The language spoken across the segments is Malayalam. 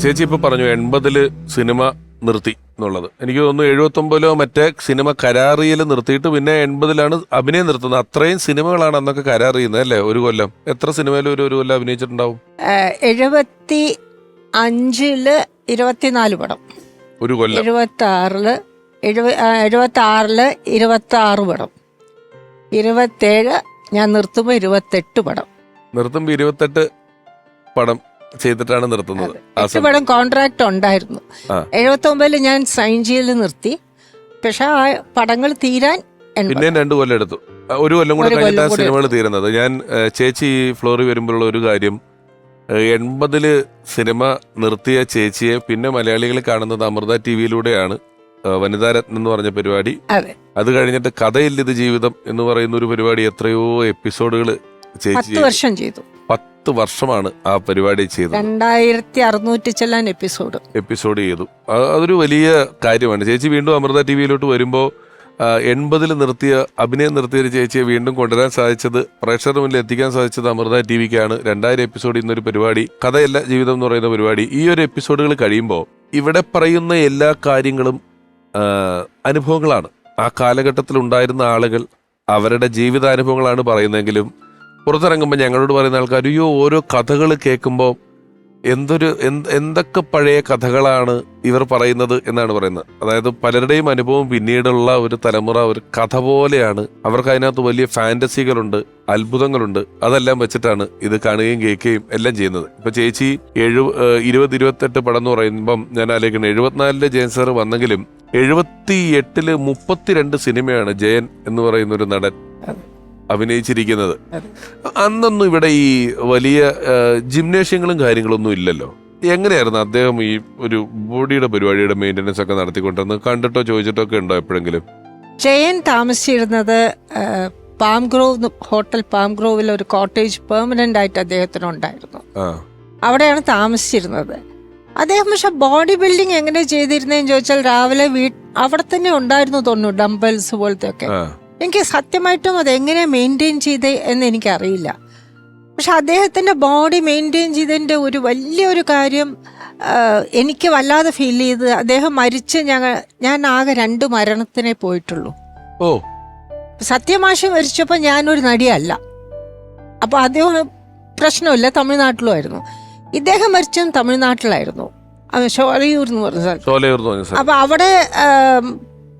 ചേച്ചി ഇപ്പൊ പറഞ്ഞു എൺപതിൽ സിനിമ നിർത്തി എന്നുള്ളത്. എനിക്ക് തോന്നുന്നു എഴുപത്തൊമ്പതിലോ മറ്റേ സിനിമ കരാറിയിൽ നിർത്തിയിട്ട് പിന്നെ എൺപതിലാണ് അഭിനയം നിർത്തുന്നത്. അത്രയും സിനിമകളാണ് അന്നൊക്കെ കരാർ ചെയ്യുന്നത് അല്ലേ? ഒരു കൊല്ലം. എത്ര സിനിമയിൽ ഒരു ഒരു കൊല്ലം അഭിനയിച്ചിട്ടുണ്ടാവും? എഴുപത്തി അഞ്ചിൽ ഇരുപത്തിനാല് പടം. ഒരു കൊല്ലം. എഴുപത്തി ആറിൽ എഴുപ എഴുപത്തി ആറിൽ ഇരുപത്തി ആറ് പടം. ഇരുപത്തേഴ് ഞാൻ നിർത്തുമ്പോൾ ഇരുപത്തെട്ട് പടം. നിർത്തുമ്പോ ഇരുപത്തെട്ട് പടം. ചെയ്തിട്ടാണ് നിർത്തുന്നത്. എട്ട് പടം കോൺട്രാക്ട് ഉണ്ടായിരുന്നു. എഴുപത്തി ഞാൻ സൈൻ ചെയ്യൽ നിർത്തി. പക്ഷെ ആ പടങ്ങൾ തീരാൻ പിന്നെ പിന്നെയും രണ്ടു കൊല്ലം എടുത്തു. ഒരു കൊല്ലം കൂടെ കഴിഞ്ഞിട്ടാണ് സിനിമകൾ തീരുന്നത്. ഞാൻ ചേച്ചി ഫ്ലോറി ഫ്ലോറിൽ വരുമ്പോഴുള്ള ഒരു കാര്യം എൺപതിൽ സിനിമ നിർത്തിയ ചേച്ചിയെ പിന്നെ മലയാളികൾ കാണുന്നത് അമൃത ടി വിയിലൂടെയാണ് വനിതാരത്നം എന്ന് പറഞ്ഞ പരിപാടി. അതെ. കഴിഞ്ഞിട്ട് കഥയില്ലത് ജീവിതം എന്ന് പറയുന്ന ഒരു പരിപാടി എത്രയോ എപ്പിസോഡുകൾ ചേച്ചി വർഷം ചെയ്തു. പത്ത് വർഷമാണ് ആ പരിപാടി ചെയ്തത്. രണ്ടായിരത്തി അറുന്നൂറ്റി ചെല്ലാൻ എപ്പിസോഡ് എപ്പിസോഡ് ചെയ്തു. അതൊരു വലിയ കാര്യമാണ്. ചേച്ചി വീണ്ടും അമൃത ടി വിയിലോട്ട് വരുമ്പോൾ എൺപതിൽ നിർത്തിയ അഭിനയം നിർത്തിയ ഒരു ചേച്ചിയെ വീണ്ടും കൊണ്ടുവരാൻ സാധിച്ചത് പ്രേക്ഷകരുടെ മുന്നിൽ എത്തിക്കാൻ സാധിച്ചത് അമൃത ടി വിക്കാണ് രണ്ടായിരം എപ്പിസോഡ് ഇന്നൊരു പരിപാടി കഥയല്ല ജീവിതം എന്ന് പറയുന്ന പരിപാടി. ഈ ഒരു എപ്പിസോഡുകൾ കഴിയുമ്പോൾ ഇവിടെ പറയുന്ന എല്ലാ കാര്യങ്ങളും അനുഭവങ്ങളാണ്. ആ കാലഘട്ടത്തിൽ ഉണ്ടായിരുന്ന ആളുകൾ അവരുടെ ജീവിതാനുഭവങ്ങളാണ് പറയുന്നതെങ്കിലും പുറത്തിറങ്ങുമ്പോൾ ഞങ്ങളോട് പറയുന്ന ആൾക്കാർ അയ്യോ ഓരോ കഥകൾ കേൾക്കുമ്പോൾ എന്തൊരു എന്ത് എന്തൊക്കെ പഴയ കഥകളാണ് ഇവർ പറയുന്നത്? എന്നാണ് പറയുന്നത്. അതായത് പലരുടെയും അനുഭവം പിന്നീടുള്ള ഒരു തലമുറ ഒരു കഥ പോലെയാണ്. അവർക്ക് അതിനകത്ത് വലിയ ഫാന്റസികളുണ്ട് അത്ഭുതങ്ങളുണ്ട്. അതെല്ലാം വെച്ചിട്ടാണ് ഇത് കാണുകയും കേൾക്കുകയും എല്ലാം ചെയ്യുന്നത്. ഇപ്പൊ ചേച്ചി എഴു ഇരുപത് ഇരുപത്തെട്ട് പടം എന്ന് പറയുമ്പം ഞാൻ ആലോചിക്കുന്നത് എഴുപത്തിനാലിൽ ജയൻ സർ വന്നെങ്കിലും എഴുപത്തി എട്ടിൽ മുപ്പത്തിരണ്ട് സിനിമയാണ് ജയൻ എന്ന് പറയുന്ന ഒരു നടൻ. അഭിനയിച്ചിരിക്കുന്നത്. അന്നൊന്നും ഇവിടെ ഈ വലിയ ജിംനേഷ്യങ്ങളും കാര്യങ്ങളൊന്നും ഇല്ലല്ലോ. എങ്ങനെയായിരുന്നു അദ്ദേഹം ഈ ഒരു ബോഡിയുടെ പരിപാടിയുടെ മെയിന്റനൻസ് ഒക്കെ നടത്തിക്കൊണ്ടിരുന്നത്? കണ്ടിട്ടോ ചോദിച്ചിട്ടോ ഒക്കെ ഉണ്ടോ എപ്പോഴെങ്കിലും? ജയൻ താമസിച്ചിരുന്നത് പാം ഗ്രോവ് ഹോട്ടൽ പാം ഗ്രോവിൽ ഒരു കോട്ടേജ് പെർമനന്റ് ആയിട്ട് അദ്ദേഹത്തിന് ഉണ്ടായിരുന്നു അവിടെയാണ് താമസിച്ചിരുന്നത്. അദ്ദേഹം പക്ഷെ ബോഡി ബിൽഡിംഗ് എങ്ങനെ ചെയ്തിരുന്നതെന്ന് ചോദിച്ചാൽ രാവിലെ വീ അവിടെ തന്നെ ഉണ്ടായിരുന്നു തോന്നുന്നു ഡംബൽസ് പോലത്തെ ഒക്കെ എനിക്ക് സത്യമായിട്ടും അത് എങ്ങനെ മെയിന്റെയിൻ ചെയ്ത് എന്ന് എനിക്കറിയില്ല. പക്ഷെ അദ്ദേഹത്തിന്റെ ബോഡി മെയിന്റെയിൻ ചെയ്തതിന്റെ ഒരു വലിയൊരു കാര്യം എനിക്ക് വല്ലാതെ ഫീൽ ചെയ്ത് അദ്ദേഹം മരിച്ച് ഞങ്ങൾ ഞാൻ ആകെ രണ്ട് മരണത്തിനെ പോയിട്ടുള്ളൂ. ഓ. സത്യമാശ മരിച്ചപ്പോൾ ഞാനൊരു നടിയല്ല. അപ്പോൾ അദ്ദേഹം പ്രശ്നമില്ല തമിഴ്നാട്ടിലുമായിരുന്നു. ഇദ്ദേഹം മരിച്ചും തമിഴ്നാട്ടിലായിരുന്നു. ഷോലയൂർ എന്ന് പറഞ്ഞ അപ്പൊ അവിടെ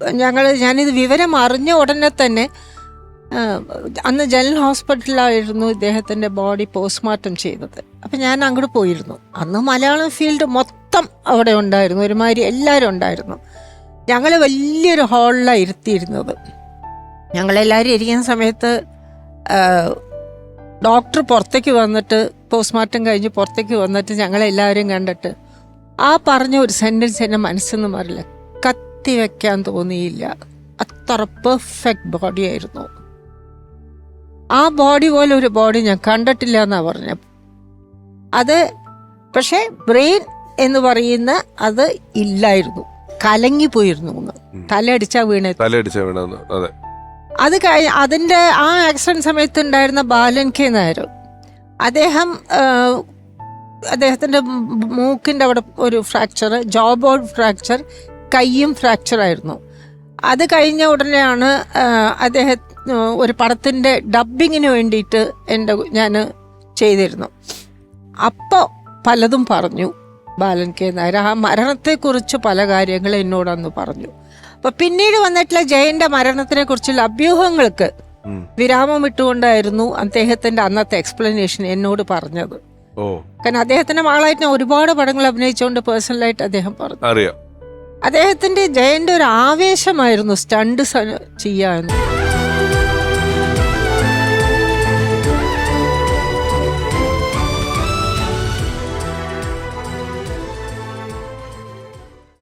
ഞങ്ങൾ ഞാനിത് വിവരം അറിഞ്ഞ ഉടനെ തന്നെ അന്ന് ജനറൽ ഹോസ്പിറ്റലായിരുന്നു ഇദ്ദേഹത്തിന്റെ ബോഡി പോസ്റ്റ്മോർട്ടം ചെയ്തത്. അപ്പം ഞാൻ അങ്ങോട്ട് പോയിരുന്നു. അന്ന് മലയാളം ഫീൽഡ് മൊത്തം അവിടെ ഉണ്ടായിരുന്നു. ഒരുമാതിരി എല്ലാവരും ഉണ്ടായിരുന്നു. ഞങ്ങൾ വലിയൊരു ഹാളിലാണ് ഇരുത്തിയിരുന്നത്. ഞങ്ങളെല്ലാവരും ഇരിക്കുന്ന സമയത്ത് ഡോക്ടർ പുറത്തേക്ക് വന്നിട്ട് പോസ്റ്റ്മോർട്ടം കഴിഞ്ഞ് പുറത്തേക്ക് വന്നിട്ട് ഞങ്ങളെല്ലാവരും കണ്ടിട്ട് ആ പറഞ്ഞ ഒരു സെന്റൻസ് എന്റെ മനസ്സിൽ നിന്ന് മാറില്ല. കത്തി വെക്കാൻ തോന്നിയില്ല. അത്ര പെർഫെക്റ്റ് ബോഡി ആയിരുന്നു. ആ ബോഡി പോലെ ഒരു ബോഡി ഞാൻ കണ്ടിട്ടില്ല എന്നാണ് പറഞ്ഞ. അത് പക്ഷേ ബ്രെയിൻ എന്ന് പറയുന്ന അത് ഇല്ലായിരുന്നു. കലങ്ങി പോയിരുന്നു തലയടിച്ചാ വീണ തലയടിച്ചാ വീണെന്ന് അതെ. അത് കഴിഞ്ഞ അതിന്റെ ആ ആക്സിഡന്റ് സമയത്ത് ഉണ്ടായിരുന്ന ബാലൻ കെ നായർ. അദ്ദേഹം അദ്ദേഹത്തിന്റെ അദ്ദേഹത്തിന്റെ മൂക്കിന്റെ അവിടെ ഒരു ഫ്രാക്ചർ ജോ ബോർഡ് ഫ്രാക്ചർ കൈയും ഫ്രാക്ചർ ആയിരുന്നു. അത് കഴിഞ്ഞ ഉടനെയാണ് അദ്ദേഹം ഒരു പടത്തിന്റെ ഡബിങ്ങിന് വേണ്ടിയിട്ട് എന്റെ ഞാൻ ചെയ്തിരുന്നു. അപ്പോൾ പലതും പറഞ്ഞു ബാലൻ കെ നായർ. ആ മരണത്തെക്കുറിച്ച് പല കാര്യങ്ങളും എന്നോടന്ന് പറഞ്ഞു. അപ്പൊ പിന്നീട് വന്നിട്ടുള്ള ജയന്റെ മരണത്തിനെ കുറിച്ചുള്ള അഭ്യൂഹങ്ങൾക്ക് വിരാമം ഇട്ടുകൊണ്ടായിരുന്നു അദ്ദേഹത്തിന്റെ അന്നത്തെ എക്സ്പ്ലനേഷൻ എന്നോട് പറഞ്ഞത്. ഓ. കാരണം അദ്ദേഹത്തിന്റെ മകളായിട്ട് ഞാൻ ഒരുപാട് പടങ്ങൾ അഭിനയിച്ചുകൊണ്ട് പേഴ്സണലായിട്ട് അദ്ദേഹം പറഞ്ഞു. അറിയാം. അദ്ദേഹത്തിന്റെ ജയന്റെ ഒരു ആവേശമായിരുന്നു സ്റ്റണ്ട് ചെയ്യാന്ന്